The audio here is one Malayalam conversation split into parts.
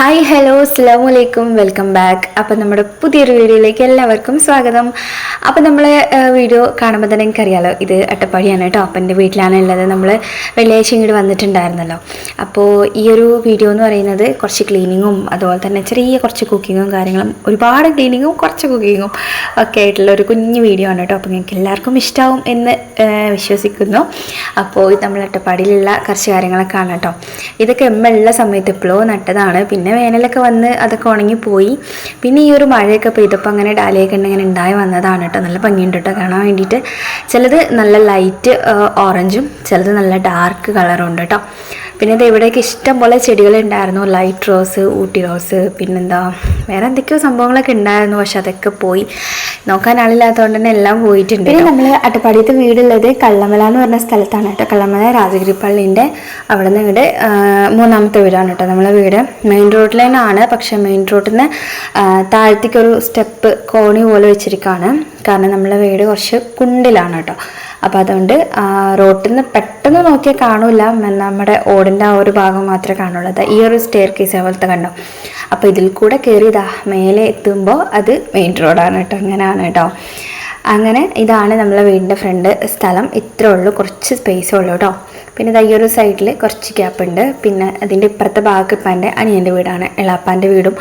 ഹായ് ഹലോ അസ്സാം വലൈക്കും വെൽക്കം ബാക്ക് അപ്പം നമ്മുടെ പുതിയൊരു വീഡിയോയിലേക്ക് എല്ലാവർക്കും സ്വാഗതം. അപ്പം നമ്മൾ വീഡിയോ കാണുമ്പോൾ തന്നെ എനിക്കറിയാലോ ഇത് അട്ടപ്പാടിയാണ് കേട്ടോ. അപ്പം എന്റെ വീട്ടിലാണ് ഉള്ളത്. നമ്മൾ വെള്ളിയാഴ്ച ഇങ്ങോട്ട് വന്നിട്ടുണ്ടായിരുന്നല്ലോ. അപ്പോൾ ഈ ഒരു വീഡിയോ എന്ന് പറയുന്നത് കുറച്ച് ക്ലീനിങ്ങും അതുപോലെ തന്നെ ചെറിയ കുറച്ച് കുക്കിങ്ങും കാര്യങ്ങളും ഒരുപാട് ക്ലീനിങ്ങും കുറച്ച് കുക്കിങ്ങും ഒക്കെ ആയിട്ടുള്ള ഒരു കുഞ്ഞു വീഡിയോ ആണ് കേട്ടോ. അപ്പോൾ നിങ്ങൾക്ക് എല്ലാവർക്കും ഇഷ്ടമാവും എന്ന് വിശ്വസിക്കുന്നു. അപ്പോൾ നമ്മൾ അട്ടപ്പാടിയിലുള്ള കുറച്ച് കാര്യങ്ങളൊക്കെ ആണ് കേട്ടോ. ഇതൊക്കെ എമ്മ ഉള്ള സമയത്ത് എപ്പോഴോ നട്ടതാണ്. പിന്നെ വേനലൊക്കെ വന്ന് അതൊക്കെ ഉണങ്ങിപ്പോയി പിന്നെ ഈ ഒരു മഴയൊക്കെ പെയ്തപ്പോൾ അങ്ങനെ ഡാലിയൊക്കെ ഇങ്ങനെ ഉണ്ടായി വന്നതാണ് കേട്ടോ നല്ല ഭംഗിയുണ്ട് കേട്ടോ കാണാൻ വേണ്ടിയിട്ട് ചിലത് നല്ല ലൈറ്റ് ഓറഞ്ചും ചിലത് നല്ല ഡാർക്ക് കളറും ഉണ്ട് കേട്ടോ പിന്നെ ഇത് ഇവിടെയൊക്കെ ഇഷ്ടം പോലെ ചെടികളുണ്ടായിരുന്നു ലൈറ്റ് റോസ് ഊട്ടി റോസ് പിന്നെന്താ വേറെ എന്തൊക്കെയോ സംഭവങ്ങളൊക്കെ ഉണ്ടായിരുന്നു പക്ഷെ അതൊക്കെ പോയി. നോക്കാൻ ആളില്ലാത്തതുകൊണ്ട് തന്നെ എല്ലാം പോയിട്ടുണ്ട് പിന്നെ നമ്മൾ അട്ടപ്പാടിയത്തെ വീടുള്ളത് കള്ളമല എന്ന് പറഞ്ഞ സ്ഥലത്താണ് കേട്ടോ കള്ളമല രാജഗിരി പള്ളീന്റെ അവിടെ നിന്ന് ഇങ്ങോട്ട് മൂന്നാമത്തെ വീടാണ് കേട്ടോ നമ്മളെ വീട്. മെയിൻ റോഡിൽ തന്നെയാണ് പക്ഷെ മെയിൻ റോഡിൽ നിന്ന് താഴത്തേക്കൊരു സ്റ്റെപ്പ് കോണി പോലെ വെച്ചിരിക്കുകയാണ് കാരണം നമ്മളെ വീട് കുറച്ച് കുണ്ടിലാണ് കേട്ടോ അപ്പോൾ അതുകൊണ്ട് റോട്ടിൽ നിന്ന് പെട്ടെന്ന് നോക്കിയാൽ കാണൂല. മ- നമ്മുടെ ഓടിന്റെ ആ ഒരു ഭാഗം മാത്രമേ കാണുള്ളൂ. അതാ ഈ ഒരു സ്റ്റെയർ കേസ് പോലത്തെ കണ്ടോ? അപ്പോൾ ഇതിൽ കൂടെ കയറിയതാ മേലെ എത്തുമ്പോൾ അത് മെയിൻ റോഡാണ് കേട്ടോ. അങ്ങനെയാണ് കേട്ടോ. അങ്ങനെ ഇതാണ് നമ്മളെ വീടിന്റെ ഫ്രണ്ട് സ്ഥലം. ഇത്രേ ഉള്ളൂ. കുറച്ച് സ്പേസ് ഉള്ളൂ കേട്ടോ. പിന്നെ ദാ ഈ ഒരു സൈഡിൽ കുറച്ച് ഗ്യാപ്പ് ഉണ്ട്. പിന്നെ അതിന്റെ ഇപ്പുറത്തെ ഭാഗം ഇപ്പാന്റെ അനിയന്റെ വീടാണ്. എളാപ്പാന്റെ വീടും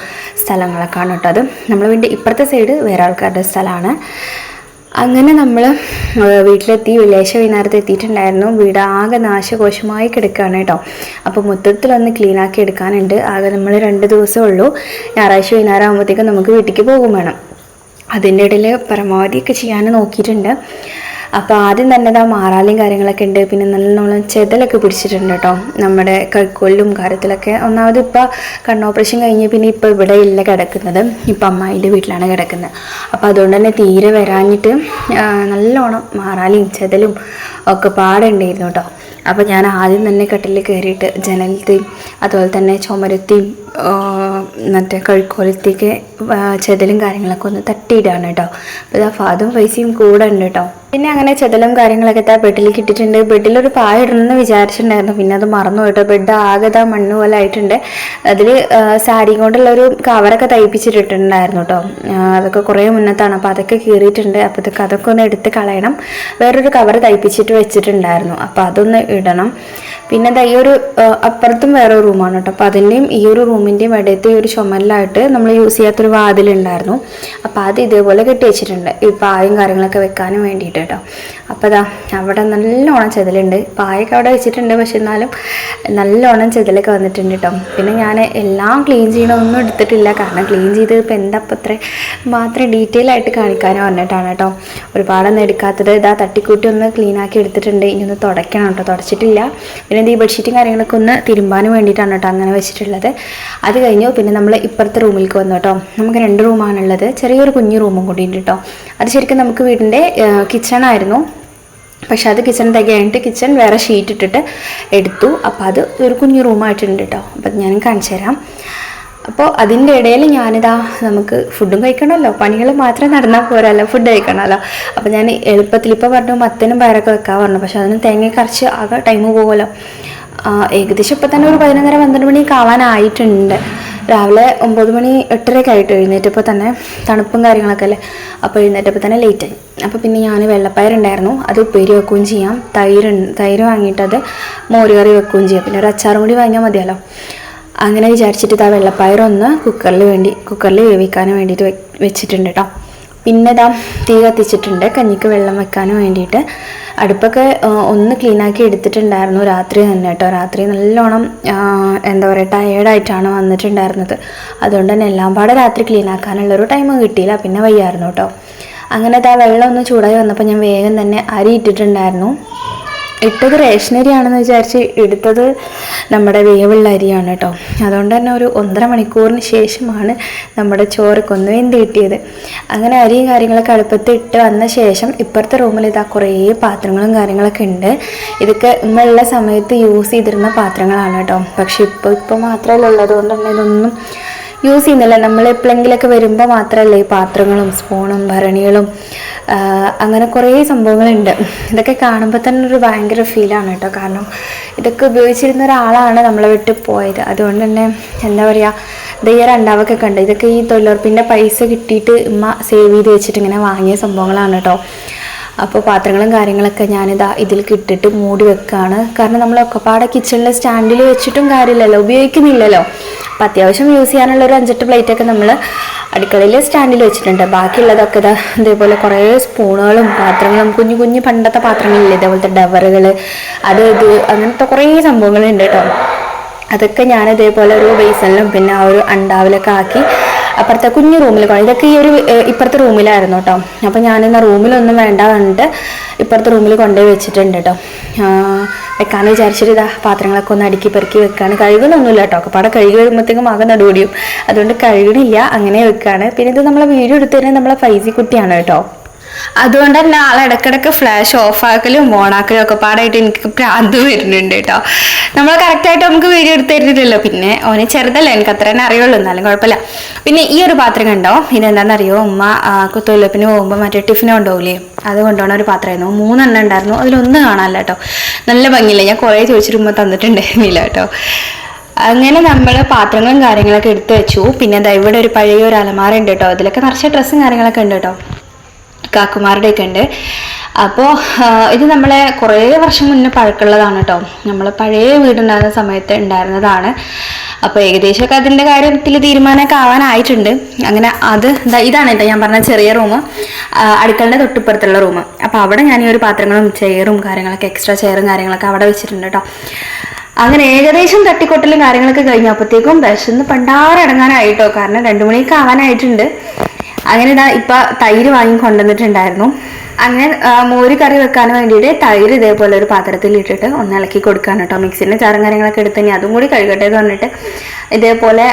സ്ഥലങ്ങളൊക്കെയാണ് കേട്ടോ അത്. നമ്മളെ വീടിന്റെ ഇപ്പുറത്തെ സൈഡ് വേറെ ആൾക്കാരുടെ സ്ഥലമാണ്. അങ്ങനെ നമ്മൾ വീട്ടിലെത്തി വെള്ളിയാഴ്ച വൈകുന്നേരത്ത് എത്തിയിട്ടുണ്ടായിരുന്നു. വീട് ആകെ നാശകോശമായി കിടക്കുകയാണ് കേട്ടോ. അപ്പോൾ മൊത്തത്തിലൊന്ന് ക്ലീൻ ആക്കി എടുക്കാനുണ്ട്. ആകെ നമ്മൾ രണ്ട് ദിവസമേ ഉള്ളൂ. ഞായറാഴ്ച വൈകുന്നേരം ആകുമ്പോഴത്തേക്കും നമുക്ക് വീട്ടിലേക്ക് പോകും വേണം. അതിന്റെ ഇടയിൽ പരമാവധിയൊക്കെ ചെയ്യാൻ നോക്കിയിട്ടുണ്ട്. അപ്പോൾ ആദ്യം തന്നെ ഇതാ മാറാലിയും കാര്യങ്ങളൊക്കെ ഉണ്ട്. പിന്നെ നല്ലോണം ചെതലൊക്കെ പിടിച്ചിട്ടുണ്ട് കേട്ടോ നമ്മുടെ കൈക്കോലിലും കാര്യത്തിലൊക്കെ. ഒന്നാമത് ഇപ്പോൾ കണ്ണോപ്പറേഷൻ കഴിഞ്ഞ് പിന്നെ ഇപ്പോൾ ഇവിടെ ഇല്ല കിടക്കുന്നത്. ഇപ്പം അമ്മായിന്റെ വീട്ടിലാണ് കിടക്കുന്നത്. അപ്പോൾ അതുകൊണ്ട് തന്നെ തീരെ വരാഞ്ഞിട്ട് നല്ലോണം മാറാലിയും ചെതലും ഒക്കെ പാടുണ്ടായിരുന്നു കേട്ടോ അപ്പോൾ ഞാൻ ആദ്യം തന്നെ കട്ടിൽ കയറിയിട്ട് ജനലത്തെയും അതുപോലെ തന്നെ ചുമരത്തെയും മറ്റേ കഴുക്കോലത്തേക്ക് ചെതലും കാര്യങ്ങളൊക്കെ ഒന്ന് തട്ടിയിടാണ് കേട്ടോ. അപ്പോൾ ഇതാ ഫാദും പൈസയും കൂടെ ഉണ്ട് കേട്ടോ. പിന്നെ അങ്ങനെ ചെതലും കാര്യങ്ങളൊക്കെ ഇതാ ബെഡിലേക്ക് ഇട്ടിട്ടുണ്ട്. ബെഡിലൊരു പായ ഇടണമെന്ന് വിചാരിച്ചിട്ടുണ്ടായിരുന്നു. പിന്നെ അത് മറന്നു കേട്ടോ. ബെഡ് ആകെ ഇതാ മണ്ണ് പോലെ ആയിട്ടുണ്ട്. അതിൽ സാരി കൊണ്ടുള്ള ഒരു കവറൊക്കെ തയ്പ്പിച്ചിട്ടിട്ടുണ്ടായിരുന്നു കേട്ടോ. ആ, അതൊക്കെ കുറേ മുന്നത്താണ്. അപ്പോൾ അതൊക്കെ കീറിയിട്ടുണ്ട്. അപ്പോൾ ഇതൊക്കെ അതൊക്കെ ഒന്ന് എടുത്ത് കളയണം. വേറൊരു കവർ തയ്പ്പിച്ചിട്ട് വെച്ചിട്ടുണ്ടായിരുന്നു. അപ്പോൾ അതൊന്ന് ഇടണം. പിന്നെ ദാ ഈ ഒരു അപ്പുറത്തും വേറെ റൂമാണ് കേട്ടോ. അപ്പോൾ അതിന്റെയും ഈ ഒരു റൂമിന്റെയും ഇടയത്തെ ഒരു ചുമലിലായിട്ട് നമ്മൾ യൂസ് ചെയ്യാത്തൊരു വാതിലുണ്ടായിരുന്നു. അപ്പോൾ അത് ഇതേപോലെ കെട്ടി വെച്ചിട്ടുണ്ട്. ഈ പായും കാര്യങ്ങളൊക്കെ വെക്കാനും വേണ്ടിയിട്ട് കേട്ടോ. അപ്പോൾ അതാ അവിടെ നല്ലോണം ചെതലുണ്ട്. പായൊക്കെ അവിടെ വെച്ചിട്ടുണ്ട്. പക്ഷെ എന്നാലും നല്ലോണം ചെതലൊക്കെ വന്നിട്ടുണ്ട് കേട്ടോ. പിന്നെ ഞാൻ എല്ലാം ക്ലീൻ ചെയ്യണമൊന്നും എടുത്തിട്ടില്ല. കാരണം ക്ലീൻ ചെയ്ത് ഇപ്പം എന്താ ഇപ്പം അത്ര മാത്രം ഡീറ്റെയിൽ ആയിട്ട് കാണിക്കാനും പറഞ്ഞിട്ടാണ് കേട്ടോ. ഒരുപാടൊന്നും എടുക്കാത്തത്. ഇതാ തട്ടിക്കൂട്ടി ഒന്ന് ക്ലീൻ ആക്കി എടുത്തിട്ടുണ്ട്. ഇനി ഒന്ന് തുടയ്ക്കണം കേട്ടോ. തുടച്ചിട്ടില്ല. പിന്നെ ഇത് ഈ ബെഡ്ഷീറ്റും കാര്യങ്ങളൊക്കെ ഒന്ന് തിരുമ്പാനും വേണ്ടിയിട്ടാണ് കേട്ടോ അങ്ങനെ വെച്ചിട്ടുള്ളത്. അത് കഴിഞ്ഞു. പിന്നെ നമ്മൾ ഇപ്പുറത്തെ റൂമിലേക്ക് വന്നു കേട്ടോ. നമുക്ക് രണ്ട് റൂമാണുള്ളത് ചെറിയൊരു കുഞ്ഞു റൂമും കൂടി ഉണ്ട് കേട്ടോ. അത് ശരിക്കും നമുക്ക് വീടിന്റെ കിച്ചണായിരുന്നു പക്ഷെ അത് കിച്ചൺ തികയായിട്ട് കിച്ചൺ വേറെ ഷീറ്റ് ഇട്ടിട്ട് എടുത്തു. അപ്പോൾ അത് ഒരു കുഞ്ഞു റൂമായിട്ടുണ്ട് കേട്ടോ. അപ്പം ഞാൻ കാണിച്ചു തരാം. അപ്പോൾ അതിന്റെ ഇടയിൽ ഞാനിതാ നമുക്ക് ഫുഡും കഴിക്കണമല്ലോ. പണികൾ മാത്രം നടന്നാൽ പോരല്ലോ ഫുഡ് കഴിക്കണമല്ലോ. അപ്പോൾ ഞാൻ എളുപ്പത്തിൽ ഇപ്പോൾ പറഞ്ഞു മത്തനും പയറൊക്കെ വെക്കാൻ പറഞ്ഞു. പക്ഷെ അതിന് തേങ്ങ കറച്ച് ആകെ ടൈം പോകുമല്ലോ. ഏകദേശം ഇപ്പം തന്നെ ഒരു പതിനൊന്നര പന്ത്രണ്ട് മണി ആവാനായിട്ടുണ്ട് രാവിലെ ഒമ്പത് മണി എട്ടരയൊക്കെ ആയിട്ട് എഴുന്നേറ്റപ്പോൾ തന്നെ തണുപ്പും കാര്യങ്ങളൊക്കെ അല്ലേ? അപ്പോൾ എഴുന്നേറ്റപ്പോൾ തന്നെ ലേറ്റായി അപ്പോൾ പിന്നെ ഞാൻ വെള്ളപ്പയറുണ്ടായിരുന്നു അത് ഉപ്പേരി വെക്കുകയും ചെയ്യാം. തൈര് തൈര് വാങ്ങിയിട്ട് അത് മോര് കറി വെക്കുകയും ചെയ്യാം. പിന്നെ ഒരു അച്ചാറും കൂടി വാങ്ങിയാൽ മതിയല്ലോ. അങ്ങനെ വിചാരിച്ചിട്ട് ഇതാ വെള്ളപ്പയറൊന്ന് കുക്കറിൽ വേണ്ടി കുക്കറിൽ വേവിക്കാൻ വേണ്ടിയിട്ട് വെച്ചിട്ടുണ്ട് കേട്ടോ പിന്നെ ഇതാ തീ കത്തിച്ചിട്ടുണ്ട്. കഞ്ഞിക്ക് വെള്ളം വെക്കാനും വേണ്ടിയിട്ട്. അടുപ്പൊക്കെ ഒന്ന് ക്ലീനാക്കി എടുത്തിട്ടുണ്ടായിരുന്നു രാത്രി തന്നെ കേട്ടോ രാത്രി നല്ലോണം ആ, എന്താ പറയുക ടയേർഡായിട്ടാണ് വന്നിട്ടുണ്ടായിരുന്നത്. അതുകൊണ്ട് തന്നെ എല്ലാം പാടെ രാത്രി ക്ലീൻ ആക്കാനുള്ളൊരു ടൈം കിട്ടിയില്ല. പിന്നെ വയ്യായിരുന്നു കേട്ടോ അങ്ങനെ ഇതാ വെള്ളം ഒന്ന് ചൂടായി വന്നപ്പോൾ ഞാൻ വേഗം തന്നെ അരി ഇട്ടിട്ടുണ്ടായിരുന്നു. ഇട്ടത് റേഷനരി ആണെന്ന് വിചാരിച്ച് എടുത്തത് നമ്മുടെ വേവുള്ള അരിയാണ് കേട്ടോ. അതുകൊണ്ട് തന്നെ ഒരു ഒന്നര മണിക്കൂറിന് ശേഷമാണ് നമ്മുടെ ചോറൊക്കെ ഒന്ന് വെന്ത് കിട്ടിയത്. അങ്ങനെ അരിയും കാര്യങ്ങളൊക്കെ അടുപ്പത്ത് ഇട്ട് വന്ന ശേഷം ഇപ്പുറത്തെ റൂമിൽ ഇതാ കുറേ പാത്രങ്ങളും കാര്യങ്ങളൊക്കെ ഉണ്ട്. ഇതൊക്കെ ഇന്നുള്ള സമയത്ത് യൂസ് ചെയ്തിരുന്ന പാത്രങ്ങളാണ് കേട്ടോ. പക്ഷെ ഇപ്പോൾ ഇപ്പോൾ മാത്രമല്ല ഉള്ളത് കൊണ്ട് തന്നെ ഇതൊന്നും യൂസ് ചെയ്യുന്നില്ല. നമ്മൾ എപ്പോഴെങ്കിലൊക്കെ വരുമ്പോൾ മാത്രമല്ലേ ഈ പാത്രങ്ങളും സ്പൂണും ഭരണികളും അങ്ങനെ കുറേ സംഭവങ്ങളുണ്ട്. ഇതൊക്കെ കാണുമ്പോൾ തന്നെ ഒരു ഭയങ്കര ഫീലാണ് കേട്ടോ. കാരണം ഇതൊക്കെ ഉപയോഗിച്ചിരുന്ന ഒരാളാണ് നമ്മളെ വിട്ട് പോയത്. അതുകൊണ്ട് തന്നെ എന്താ പറയുക ദയ്യ രണ്ടാവൊക്കെ കണ്ട്. ഇതൊക്കെ ഈ തൊഴിലുറപ്പിന്റെ പൈസ കിട്ടിയിട്ട് ഉമ്മ സേവ് ചെയ്ത് വെച്ചിട്ട് ഇങ്ങനെ വാങ്ങിയ സംഭവങ്ങളാണ് കേട്ടോ. അപ്പോൾ പാത്രങ്ങളും കാര്യങ്ങളൊക്കെ ഞാനിതാ ഇതിലേക്ക് ഇട്ടിട്ട് മൂടി വെക്കുകയാണ് കാരണം നമ്മൾ ഒക്കെപ്പാടെ കിച്ചണിലെ സ്റ്റാൻഡിൽ വെച്ചിട്ടും കാര്യമില്ലല്ലോ ഉപയോഗിക്കുന്നില്ലല്ലോ. അപ്പം അത്യാവശ്യം യൂസ് ചെയ്യാനുള്ള ഒരു അഞ്ചെട്ട് പ്ലേറ്റൊക്കെ നമ്മൾ അടുക്കളയിൽ സ്റ്റാൻഡിൽ വെച്ചിട്ടുണ്ട്. ബാക്കിയുള്ളതൊക്കെ ഇതാ ഇതേപോലെ കുറേ സ്പൂണുകളും പാത്രങ്ങളും കുഞ്ഞു കുഞ്ഞു പണ്ടത്തെ പാത്രങ്ങളില്ലേ ഇതേപോലത്തെ ഡവറുകൾ അത് ഇത് അങ്ങനത്തെ കുറേ സംഭവങ്ങളുണ്ട് കേട്ടോ. അതൊക്കെ ഞാൻ ഇതേപോലെ ഒരു ബേസണിലും പിന്നെ ആ ഒരു അണ്ടാവിലൊക്കെ ആക്കി അപ്പുറത്തെ കുഞ്ഞു റൂമിൽ കൊണ്ട് ഇതൊക്കെ ഈ ഒരു ഇപ്പുറത്തെ റൂമിലായിരുന്നു കേട്ടോ. അപ്പോൾ ഞാനിന്ന് റൂമിലൊന്നും വേണ്ട പറഞ്ഞിട്ട് ഇപ്പുറത്തെ റൂമിൽ കൊണ്ടുപോയി വെച്ചിട്ടുണ്ട് കേട്ടോ. വെക്കാന്ന് വിചാരിച്ചിട്ട് ഇതാ പാത്രങ്ങളൊക്കെ ഒന്ന് അടുക്കി പെറുക്കി വെക്കാണ്. കഴുകുന്നൊന്നുമില്ല കേട്ടോ. ഒക്കെ പാടെ കഴുകി വരുമ്പോഴത്തേക്കും ആകെ നടുപടിയും. അതുകൊണ്ട് കഴുകണില്ല അങ്ങനെ വെക്കാണ്. പിന്നെ ഇത് നമ്മളെ വീഡിയോ എടുത്തു നമ്മളെ ഫൈസി കുട്ടിയാണ് കേട്ടോ. അതുകൊണ്ട് തന്നെ ആളെ ഇടക്കിടക്ക് ഫ്ലാഷ് ഓഫ് ആക്കലും ഓണാക്കലും ഒക്കെ പാടായിട്ട് എനിക്ക് ഭ്രാന്ത് വരുന്നുണ്ട് കേട്ടോ. നമ്മൾ കറക്റ്റായിട്ട് നമുക്ക് വീഡിയോ എടുത്ത് തരുന്നില്ലല്ലോ. പിന്നെ ഓന് ചെറുതല്ലേ എനിക്ക് അത്ര തന്നെ അറിയുള്ളൂ. എന്നാലും കുഴപ്പമില്ല. പിന്നെ ഈ ഒരു പാത്രം കണ്ടോ? ഇതെന്താണെന്നറിയോ ഉമ്മ പിന്നെ പോകുമ്പോൾ മറ്റേ ടിഫിന് കൊണ്ടുപോകില്ലേ അത് കൊണ്ടുപോകണ ഒരു പാത്രമായിരുന്നു മൂന്നെണ്ണം ഉണ്ടായിരുന്നു. അതിലൊന്നും കാണാനില്ല കേട്ടോ. നല്ല ഭംഗിയില്ല? ഞാൻ കുറേ ചോദിച്ചിട്ട് ഉമ്മ തന്നിട്ടുണ്ടായിരുന്നില്ല കേട്ടോ. അങ്ങനെ നമ്മൾ പാത്രങ്ങളും കാര്യങ്ങളൊക്കെ എടുത്തു വെച്ചു. പിന്നെ ദാ ഇവിടെ ഒരു പഴയ ഒരു അലമാര ഉണ്ട് കേട്ടോ. അതിലൊക്കെ നിറച്ച ഡ്രസ്സും കാര്യങ്ങളൊക്കെ ഉണ്ട് കേട്ടോ. കാക്കുമാരുടെയൊക്കെ ഉണ്ട്. അപ്പോൾ ഇത് നമ്മളെ കുറേ വർഷം മുന്നേ പഴക്കമുള്ളതാണ് കേട്ടോ നമ്മൾ പഴയ വീടുണ്ടായിരുന്ന സമയത്ത് ഉണ്ടായിരുന്നതാണ്. അപ്പോൾ ഏകദേശമൊക്കെ അതിന്റെ കാര്യത്തിൽ തീരുമാനമൊക്കെ ആവാനായിട്ടുണ്ട്. അങ്ങനെ അത് ഇതാണ് ഞാൻ പറഞ്ഞ ചെറിയ റൂം അടുക്കളുടെ തൊട്ടിപ്പുറത്തുള്ള റൂം അപ്പോൾ അവിടെ ഞാൻ ഈ ഒരു പാത്രങ്ങളും ചെയറും കാര്യങ്ങളൊക്കെ എക്സ്ട്രാ ചെയറും കാര്യങ്ങളൊക്കെ അവിടെ വെച്ചിട്ടുണ്ട് കേട്ടോ അങ്ങനെ ഏകദേശം തട്ടിക്കൊട്ടലും കാര്യങ്ങളൊക്കെ കഴിഞ്ഞപ്പോഴത്തേക്കും വിശന്ന് പണ്ടാറടങ്ങാനായിട്ടോ കാരണം രണ്ടു മണിയൊക്കെ ആവാനായിട്ടുണ്ട്. അങ്ങനെ ഇതാ ഇപ്പൊ തൈര് വാങ്ങി കൊണ്ടുവന്നിട്ടുണ്ടായിരുന്നു. അങ്ങനെ മോര് കറി വെക്കാൻ വേണ്ടിയിട്ട് തൈര് ഇതേപോലെ ഒരു പാത്രത്തിൽ ഇട്ടിട്ട് ഒന്ന് ഇളക്കി കൊടുക്കാൻ കേട്ടോ. മിക്സിന്റെ ചാറും കാര്യങ്ങളൊക്കെ എടുത്ത് ഇനി അതും കൂടി കഴുകട്ടെ എന്ന് പറഞ്ഞിട്ട് ഇതേപോലെ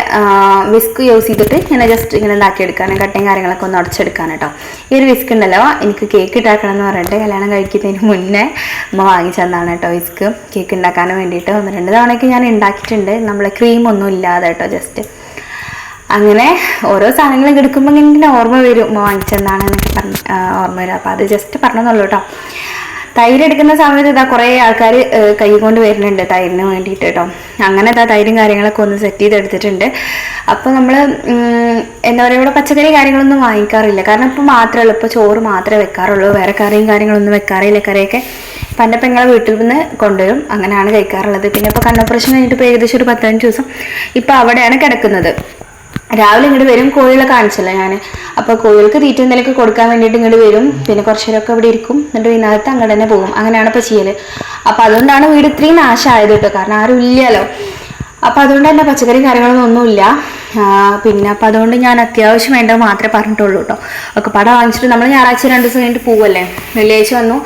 വിസ്ക് യൂസ് ചെയ്തിട്ട് ഇങ്ങനെ ജസ്റ്റ് ഇങ്ങനെ ഉണ്ടാക്കി എടുക്കാനും കട്ടയും കാര്യങ്ങളൊക്കെ ഒന്ന് ഉടച്ചെടുക്കാൻ കേട്ടോ. ഈ ഒരു വിസ്ക് ഉണ്ടല്ലോ എനിക്ക് കേക്ക് ഉണ്ടാക്കണം എന്ന് പറഞ്ഞിട്ട് കല്യാണം കഴിക്കുന്നതിന് മുന്നേ അമ്മ വാങ്ങിച്ചു തന്നാണ് കേട്ടോ വിസ്ക് കേക്ക് ഉണ്ടാക്കാൻ വേണ്ടിയിട്ട് ഒന്ന് രണ്ട് തവണയൊക്കെ ഞാൻ ഉണ്ടാക്കിയിട്ടുണ്ട് നമ്മളെ ക്രീം ഒന്നും ഇല്ലാതെ കേട്ടോ ജസ്റ്റ് അങ്ങനെ ഓരോ സാധനങ്ങളും എടുക്കുമ്പോൾ ഇങ്ങനെ ഓർമ്മ വരും. വാങ്ങിച്ചെന്നാണ് എന്നൊക്കെ പറഞ്ഞ് ഓർമ്മ വരും. അപ്പോൾ അത് ജസ്റ്റ് പറഞ്ഞെന്നുള്ളൂ കേട്ടോ തൈര് എടുക്കുന്ന സമയത്ത് ഇതാ കുറേ ആൾക്കാർ കൈ കൊണ്ട് വരുന്നുണ്ട് തൈരിന് വേണ്ടിയിട്ട് കേട്ടോ അങ്ങനെ ഇതാ തൈരും കാര്യങ്ങളൊക്കെ ഒന്ന് സെറ്റ് ചെയ്തെടുത്തിട്ടുണ്ട്. അപ്പോൾ നമ്മൾ എന്താ പറയുക ഇവിടെ പച്ചക്കറി കാര്യങ്ങളൊന്നും വാങ്ങിക്കാറില്ല. കാരണം ഇപ്പോൾ മാത്രമേ ഉള്ളൂ. ഇപ്പോൾ ചോറ് മാത്രമേ വെക്കാറുള്ളൂ. വേറെ കറിയും കാര്യങ്ങളൊന്നും വെക്കാറില്ല കറിയൊക്കെ പണ്ട പെങ്ങളെ വീട്ടിൽ നിന്ന് കൊണ്ടുവരും. അങ്ങനെയാണ് കഴിക്കാറുള്ളത്. പിന്നെ ഇപ്പോൾ കണ്ണോപ്പറേഷൻ കഴിഞ്ഞിട്ട് ഇപ്പോൾ ഏകദേശം ഒരു പത്തഞ്ച് ദിവസം ഇപ്പോൾ അവിടെയാണ് കിടക്കുന്നത്. രാവിലെ ഇങ്ങോട്ട് വരും കോഴികളെ കാണിച്ചല്ല ഞാൻ അപ്പോൾ കോഴികൾക്ക് തീറ്റ എന്തെങ്കിലുമൊക്കെ കൊടുക്കാൻ വേണ്ടിയിട്ട് ഇങ്ങോട്ട് വരും. പിന്നെ കുറച്ച് നേരമൊക്കെ ഇവിടെ ഇരിക്കും. എന്നിട്ട് ഇതിനകത്ത് അങ്ങോട്ട് തന്നെ പോകും. അങ്ങനെയാണ് ഇപ്പോൾ ചെയ്യൽ അപ്പോൾ അതുകൊണ്ടാണ് വീട് ഇത്രയും നാശമായത് കേട്ടോ. കാരണം ആരും ഇല്ലല്ലോ. അപ്പോൾ അതുകൊണ്ട് തന്നെ പച്ചക്കറി കാര്യങ്ങളൊന്നും ഒന്നുമില്ല. പിന്നെ അപ്പോൾ അതുകൊണ്ട് ഞാൻ അത്യാവശ്യം വേണ്ടത് മാത്രമേ പറഞ്ഞിട്ടുള്ളൂ കേട്ടോ. ഒക്കെ പടം വാങ്ങിച്ചിട്ട് നമ്മൾ ഞായറാഴ്ച രണ്ട് ദിവസം കഴിഞ്ഞിട്ട് പോവല്ലേ? വെള്ളിയാഴ്ച വന്നു.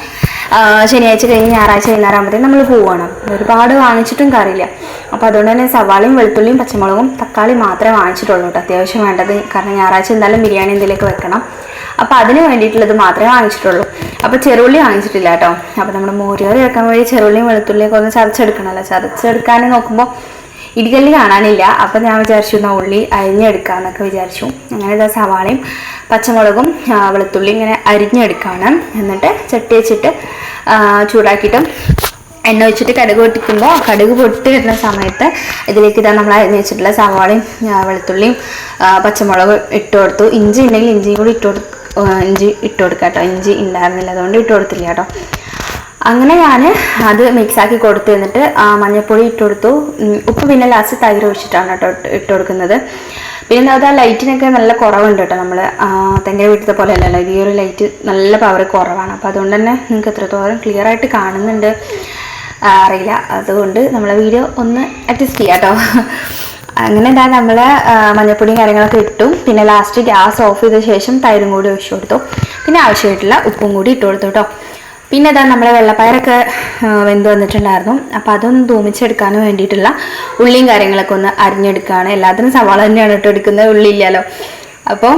ശനിയാഴ്ച കഴിഞ്ഞ് ഞായറാഴ്ച വൈകുന്നേരമാകുമ്പോഴത്തേക്കും നമ്മൾ പോവുകയാണ് ഒരുപാട് വാങ്ങിച്ചിട്ടും കറിയില്ല അപ്പോൾ അതുകൊണ്ട് തന്നെ സവാളയും വെളുത്തുള്ളിയും പച്ചമുളകും തക്കാളി മാത്രമേ വാങ്ങിച്ചിട്ടുള്ളൂ കേട്ടോ. അത്യാവശ്യം വേണ്ടത്. കാരണം ഞായറാഴ്ച എന്തായാലും ബിരിയാണി എന്തെങ്കിലുമൊക്കെ വെക്കണം. അപ്പോൾ അതിന് വേണ്ടിയിട്ടുള്ളത് മാത്രമേ വാങ്ങിച്ചിട്ടുള്ളൂ. അപ്പോൾ ചെറുള്ളി വാങ്ങിച്ചിട്ടില്ല കേട്ടോ. അപ്പോൾ നമ്മുടെ മോരുകറി വെക്കാൻ വേണ്ടി ചെറുള്ളിയും വെളുത്തുള്ളിയൊക്കെ ഒന്ന് ചതച്ചെടുക്കണമല്ലോ ചതച്ചെടുക്കാൻ നോക്കുമ്പോൾ ഇടികല്ല് കാണാനില്ല. അപ്പം ഞാൻ വിചാരിച്ചു എന്നാൽ ഉള്ളി അരിഞ്ഞെടുക്കാമെന്നൊക്കെ വിചാരിച്ചു. അങ്ങനെ ഇതാ സവാളയും പച്ചമുളകും വെളുത്തുള്ളി ഇങ്ങനെ അരിഞ്ഞെടുക്കുകയാണ് എന്നിട്ട് ചട്ടി വെച്ചിട്ട് ചൂടാക്കിയിട്ട് എണ്ണ ഒഴിച്ചിട്ട് കടുക് പൊട്ടിക്കുമ്പോൾ കടുക് പൊട്ടി വരുന്ന സമയത്ത് ഇതിലേക്ക് ഇതാ നമ്മൾ അരിഞ്ഞ് വെച്ചിട്ടുള്ള സവാളയും വെളുത്തുള്ളിയും പച്ചമുളകും ഇട്ട് കൊടുത്തു. ഇഞ്ചി ഉണ്ടെങ്കിൽ ഇഞ്ചിയും കൂടി ഇട്ട് കൊടു ആ, ഇഞ്ചി ഇട്ട് കൊടുക്കാം കേട്ടോ ഇഞ്ചി ഉണ്ടായിരുന്നില്ല അതുകൊണ്ട് ഇട്ട് കൊടുത്തില്ല കേട്ടോ. അങ്ങനെ ഞാൻ അത് മിക്സാക്കി കൊടുത്തു എന്നിട്ട് മഞ്ഞൾപ്പൊടി ഇട്ട് കൊടുത്തു. ഉപ്പ് പിന്നെ ലാസ്റ്റ് തൈര് ഒഴിച്ചിട്ടാണ് കേട്ടോ ഇട്ട് കൊടുക്കുന്നത്. പിന്നെ അത് ആ ലൈറ്റിനൊക്കെ നല്ല കുറവുണ്ട് കേട്ടോ നമ്മൾ തെങ്ങിന്റെ വീട്ടിലത്തെ പോലെ അല്ലല്ലോ ഈ ഒരു ലൈറ്റ് നല്ല പവർ കുറവാണ്. അപ്പോൾ അതുകൊണ്ട് തന്നെ നിങ്ങൾക്ക് എത്രത്തോളം ക്ലിയർ ആയിട്ട് കാണുന്നുണ്ട് അറിയില്ല. അതുകൊണ്ട് നമ്മളെ വീഡിയോ ഒന്ന് അഡ്ജസ്റ്റ് ചെയ്യാം കേട്ടോ. അങ്ങനെ എന്താ നമ്മൾ മഞ്ഞപ്പൊടിയും കാര്യങ്ങളൊക്കെ ഇട്ടു. പിന്നെ ലാസ്റ്റ് ഗ്യാസ് ഓഫ് ചെയ്ത ശേഷം തൈരും കൂടി ഒഴിച്ചു കൊടുത്തു. പിന്നെ ആവശ്യമായിട്ടുള്ള ഉപ്പും കൂടി ഇട്ട് കൊടുത്തു കേട്ടോ. പിന്നെ ഇതാ നമ്മുടെ വെള്ളപ്പയറൊക്കെ വെന്ത് വന്നിട്ടുണ്ടായിരുന്നു. അപ്പോൾ അതൊന്ന് തൂമിച്ചെടുക്കാൻ വേണ്ടിയിട്ടുള്ള ഉള്ളിയും കാര്യങ്ങളൊക്കെ ഒന്ന് അരിഞ്ഞെടുക്കുകയാണ് എല്ലാത്തിനും സവാള തന്നെയാണ് ഇട്ട് എടുക്കുന്നത്. ഉള്ളി ഇല്ലല്ലോ. അപ്പോൾ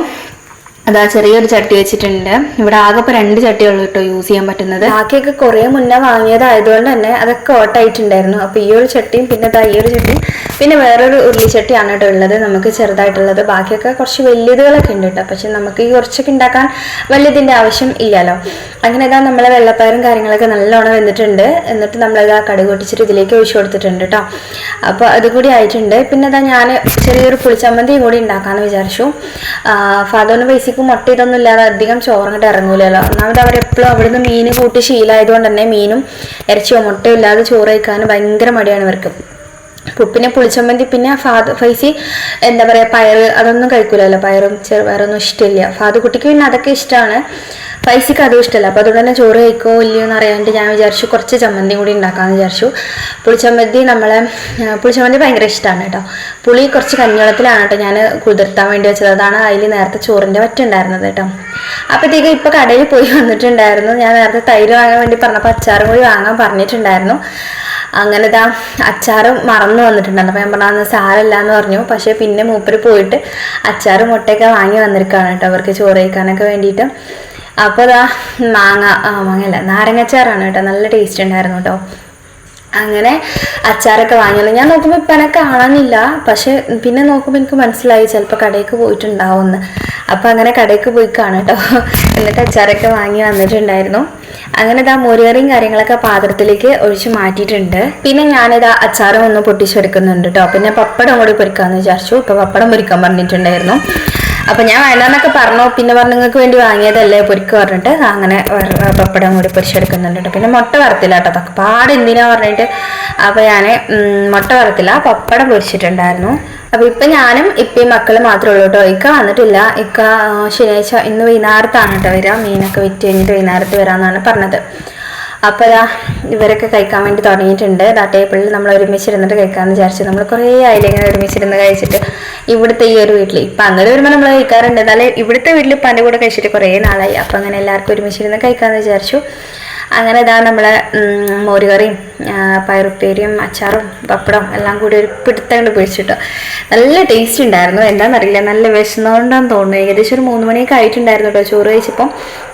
അതാ ചെറിയൊരു ചട്ടി വെച്ചിട്ടുണ്ട്. ഇവിടെ ആകെ ഇപ്പോൾ രണ്ട് ചട്ടിയുള്ളൂ കേട്ടോ യൂസ് ചെയ്യാൻ പറ്റുന്നത്. ബാക്കിയൊക്കെ കുറേ മുന്നേ വാങ്ങിയതായതുകൊണ്ട് തന്നെ അതൊക്കെ ഓട്ടായിട്ടുണ്ടായിരുന്നു. അപ്പോൾ ഈ ഒരു ചട്ടിയും പിന്നെ ദാ ഈ ഒരു ചട്ടിയും പിന്നെ വേറൊരു ഉരുളിച്ചട്ടിയാണ് കേട്ടോ ഉള്ളത്. നമുക്ക് ചെറുതായിട്ടുള്ളത്. ബാക്കിയൊക്കെ കുറച്ച് വലിയതുകളൊക്കെ ഉണ്ട് കേട്ടോ. പക്ഷെ നമുക്ക് ഈ കുറച്ചൊക്കെ ഉണ്ടാക്കാൻ വലിയതിന്റെ ആവശ്യം ഇല്ലല്ലോ. അങ്ങനെ ഇതാ നമ്മളെ വെള്ളപ്പയറും കാര്യങ്ങളൊക്കെ നല്ലോണം വന്നിട്ടുണ്ട് എന്നിട്ട് നമ്മളിതാ കടുക് പൊട്ടിച്ചിട്ട് ഇതിലേക്ക് ഒഴിച്ചു കൊടുത്തിട്ടുണ്ട് കേട്ടോ അപ്പോൾ അതുകൂടി ആയിട്ടുണ്ട്. പിന്നെ ഇതാ ഞാൻ ചെറിയൊരു പുളിച്ചമ്മന്തിയും കൂടി ഉണ്ടാക്കാമെന്ന് വിചാരിച്ചു. ഫാദറിന് ബേസിക്ക് മുട്ട ഇതൊന്നും ഇല്ലാതെ അധികം ചോറങ്ങോട്ട് ഇറങ്ങൂലല്ലോ. ഒന്നാമത് അവരെപ്പോഴും അവിടുന്ന് മീൻ കൂട്ടി ശീലമായതുകൊണ്ട് തന്നെ മീനും ഇറച്ചിയോ മുട്ടയോ ഇല്ലാതെ ചോറ് കഴിക്കാൻ ഭയങ്കര മടിയാണ് ഇവർക്ക്. പിന്നെ പുളിച്ചമ്മന്തി പിന്നെ ഫാദർ ഫൈസി എന്താ പറയുക പയറ് അതൊന്നും കഴിക്കൂലല്ലോ പയറും ചെറുപയറൊന്നും ഇഷ്ടമില്ല ഫാദർ കുട്ടിക്ക് പിന്നെ അതൊക്കെ ഇഷ്ടമാണ് ഫൈസിക്ക് അതും ഇഷ്ടമല്ല അപ്പോൾ അതുകൊണ്ട് തന്നെ ചോറ് കഴിക്കോ ഇല്ലയോ എന്ന് അറിയാണ്ട് ഞാൻ വിചാരിച്ചു കുറച്ച് ചമ്മന്തി കൂടി ഉണ്ടാക്കാമെന്ന് വിചാരിച്ചു. പുളിച്ചമ്മന്തി നമ്മളെ പുളിച്ചമ്മന്തി ഭയങ്കര ഇഷ്ടമാണ് കേട്ടോ. പുളി കുറച്ച് കഞ്ഞിവെള്ളത്തിലാണ് കേട്ടോ ഞാൻ കുതിർത്താൻ വേണ്ടി വെച്ചത്. അതാണ് അതിൽ നേരത്തെ ചോറിന്റെ വറ്റുണ്ടായിരുന്നത് കേട്ടോ. അപ്പോഴത്തേക്ക് ഇപ്പോൾ കടയിൽ പോയി വന്നിട്ടുണ്ടായിരുന്നു. ഞാൻ നേരത്തെ തൈര് വാങ്ങാൻ വേണ്ടി പറഞ്ഞപ്പോൾ അച്ചാറും കൂടി വാങ്ങാൻ പറഞ്ഞിട്ടുണ്ടായിരുന്നു. അങ്ങനെ ഇതാ അച്ചാറും മറന്നു വന്നിട്ടുണ്ടായിരുന്നു. അപ്പോൾ ഞാൻ പറഞ്ഞു അന്ന് സാരമില്ല എന്ന് പറഞ്ഞു. പക്ഷേ പിന്നെ മൂപ്പര് പോയിട്ട് അച്ചാറും മുട്ടയൊക്കെ വാങ്ങി വന്നിരിക്കുകയാണ് കേട്ടോ. അവർക്ക് ചോറ് കഴിക്കാനൊക്കെ വേണ്ടിയിട്ട്. അപ്പോൾ ഇതാ മാങ്ങ മാങ്ങയല്ല നാരങ്ങച്ചാറാണ് കേട്ടോ. നല്ല ടേസ്റ്റ് ഉണ്ടായിരുന്നു കേട്ടോ. അങ്ങനെ അച്ചാറൊക്കെ വാങ്ങിയത് ഞാൻ നോക്കുമ്പോൾ ഇപ്പം എന്നെ കാണാനില്ല. പക്ഷെ പിന്നെ നോക്കുമ്പോൾ എനിക്ക് മനസ്സിലായി ചിലപ്പോൾ കടയ്ക്ക് പോയിട്ടുണ്ടാവുമെന്ന്. അപ്പോൾ അങ്ങനെ കടയ്ക്ക് പോയി കാണാം കേട്ടോ. എന്നിട്ട് അച്ചാറൊക്കെ വാങ്ങി വന്നിട്ടുണ്ടായിരുന്നു. അങ്ങനെ ഇതാ മോരുകറിയും കാര്യങ്ങളൊക്കെ പാത്രത്തിലേക്ക് ഒഴിച്ച് മാറ്റിയിട്ടുണ്ട്. പിന്നെ ഞാനിതാ അച്ചാറും ഒന്ന് പൊട്ടിച്ചെടുക്കുന്നുണ്ട് കേട്ടോ പിന്നെ പപ്പടം കൂടി പൊരിക്കാമെന്ന് വിചാരിച്ചു. ഇപ്പം പപ്പടം പൊരിക്കാൻ പറഞ്ഞിട്ടുണ്ടായിരുന്നു. അപ്പൊ ഞാൻ വേണ്ടെന്നൊക്കെ പറഞ്ഞു. പിന്നെ പറഞ്ഞു നിങ്ങൾക്ക് വേണ്ടി വാങ്ങിയതല്ലേ പൊരിക്ക് പറഞ്ഞിട്ട് അങ്ങനെ പപ്പടം കൂടി പൊരിച്ചെടുക്കുന്നുണ്ട്. പിന്നെ മുട്ട വറുത്തില്ല കേട്ടോ പാട് എന്തിനാ പറഞ്ഞിട്ട്. അപ്പോൾ ഞാൻ മുട്ട വറുത്തില്ല പപ്പടം പൊരിച്ചിട്ടുണ്ടായിരുന്നു. അപ്പൊ ഇപ്പൊ ഞാനും ഇപ്പയും മക്കൾ മാത്രമേ ഉള്ളൂ കേട്ടോ. ഇക്ക വന്നിട്ടില്ല. ഇക്ക ആ, ശനിയാഴ്ച ഇന്ന് വൈകുന്നേരത്താണ് കേട്ടോ വരിക മീനൊക്കെ വിറ്റ് കഴിഞ്ഞിട്ട് വൈകുന്നേരത്ത് വരാമെന്നാണ് പറഞ്ഞത്. അപ്പോൾ അതാ ഇവരൊക്കെ കഴിക്കാൻ വേണ്ടി തുടങ്ങിയിട്ടുണ്ട്. ദാ ടേബിളിൽ നമ്മൾ ഒരുമിച്ചിരുന്നിട്ട് കഴിക്കാമെന്ന് വിചാരിച്ചു. നമ്മൾ കുറേ ആയില്ല ഇങ്ങനെ ഒരുമിച്ചിരുന്ന് കഴിച്ചിട്ട്. ഇവിടുത്തെ ഈ ഒരു വീട്ടിൽ ഇപ്പം അങ്ങനെ വരുമ്പോൾ നമ്മൾ കഴിക്കാറുണ്ട്. എന്നാലും ഇവിടുത്തെ വീട്ടിൽ ഇപ്പം എന്റെ കൂടെ കഴിച്ചിട്ട് കുറേ നാളായി. അപ്പം അങ്ങനെ എല്ലാവർക്കും ഒരുമിച്ചിരുന്ന് കഴിക്കാമെന്ന് വിചാരിച്ചു. അങ്ങനെ ഇതാ നമ്മളെ മോരുകറിയും പയറുപ്പേരിയും അച്ചാറും പപ്പടം എല്ലാം കൂടി ഒരു പിടുത്തങ്ങോട്ട് പിടിച്ചിട്ടോ. നല്ല ടേസ്റ്റ് ഉണ്ടായിരുന്നു. എന്താണെന്നറിയില്ല നല്ല വിശന്നുകൊണ്ടാന്ന് തോന്നുന്നു. ഏകദേശം ഒരു മൂന്ന് മണിയൊക്കെ ആയിട്ടുണ്ടായിരുന്നു കേട്ടോ ചോറ് കഴിച്ചപ്പം.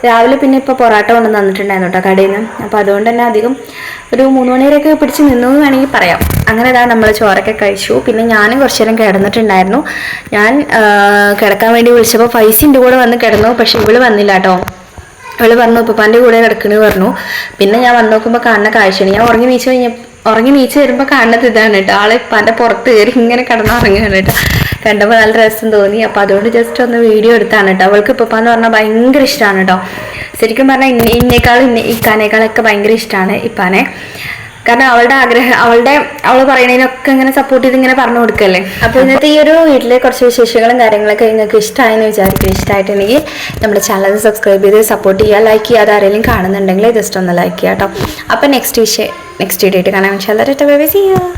രാവിലെ പിന്നെ ഇപ്പോൾ പൊറാട്ട കൊണ്ട് തന്നിട്ടുണ്ടായിരുന്നു കേട്ടോ കടയിൽ നിന്ന് അപ്പോൾ അതുകൊണ്ട് തന്നെ അധികം ഒരു മൂന്ന് മണി വരെയൊക്കെ പിടിച്ച് നിന്നു എന്ന് വേണമെങ്കിൽ പറയാം. അങ്ങനെ ഇതാ നമ്മൾ ചോറൊക്കെ കഴിച്ചു. പിന്നെ ഞാനും കുറച്ചു നേരം കിടന്നിട്ടുണ്ടായിരുന്നു. ഞാൻ കിടക്കാൻ വേണ്ടി വിളിച്ചപ്പോൾ ഫൈസിന്റെ കൂടെ വന്ന് കിടന്നു. പക്ഷെ ഇവൾ വന്നില്ല കേട്ടോ അവൾ പറഞ്ഞു ഉപ്പാന്റെ കൂടെ കിടക്കണ് പറഞ്ഞു. പിന്നെ ഞാൻ വന്നു നോക്കുമ്പോൾ കാണുന്ന കാഴ്ചയാണ്. ഞാൻ ഉറങ്ങി നീച്ച് കഴിഞ്ഞ ഉറങ്ങി നീച്ച് വരുമ്പോൾ കാണുന്നത് ഇതാണ് കേട്ടോ. ആളെ ഇപ്പാന്റെ പുറത്ത് കയറി ഇങ്ങനെ കിടന്നുറങ്ങുകയാണ് കേട്ടോ. കണ്ടപ്പോൾ നല്ല രസം തോന്നി. അപ്പോൾ അതുകൊണ്ട് ജസ്റ്റ് ഒന്ന് വീഡിയോ എടുത്താണ് കേട്ടോ. അവൾക്ക് ഇപ്പപ്പാന്ന് പറഞ്ഞാൽ ഭയങ്കര ഇഷ്ടമാണ് കേട്ടോ. ശരിക്കും പറഞ്ഞാൽ ഇന്നേക്കാൾ ഇന്ന ഇക്കാനേക്കാളൊക്കെ ഭയങ്കര ഇഷ്ടമാണ് ഇപ്പാനെ. കാരണം അവളുടെ ആഗ്രഹം അവളുടെ അവൾ പറയുന്നതിനൊക്കെ ഇങ്ങനെ സപ്പോർട്ട് ചെയ്ത് ഇങ്ങനെ പറഞ്ഞു കൊടുക്കല്ലേ? അപ്പോൾ ഇന്നത്തെ ഈ ഒരു വീട്ടിലെ കുറച്ച് വിശേഷങ്ങളും കാര്യങ്ങളൊക്കെ നിങ്ങൾക്ക് ഇഷ്ടമായെന്ന് വിചാരിക്കും. ഇഷ്ടമായിട്ടുണ്ടെങ്കിൽ നമ്മുടെ ചാനൽ സബ്സ്ക്രൈബ് ചെയ്ത് സപ്പോർട്ട് ചെയ്യുക ലൈക്ക് ചെയ്യുക. അത് ആരെങ്കിലും കാണുന്നുണ്ടെങ്കിൽ ജസ്റ്റ് ഒന്ന് ലൈക്ക് ചെയ്യാം കേട്ടോ അപ്പോൾ നെക്സ്റ്റ് വിഷയം നെക്സ്റ്റ് വീഡിയോ ആയിട്ട് കാണാൻ വെച്ചാൽ ബൈ ബൈ ചെയ്യാം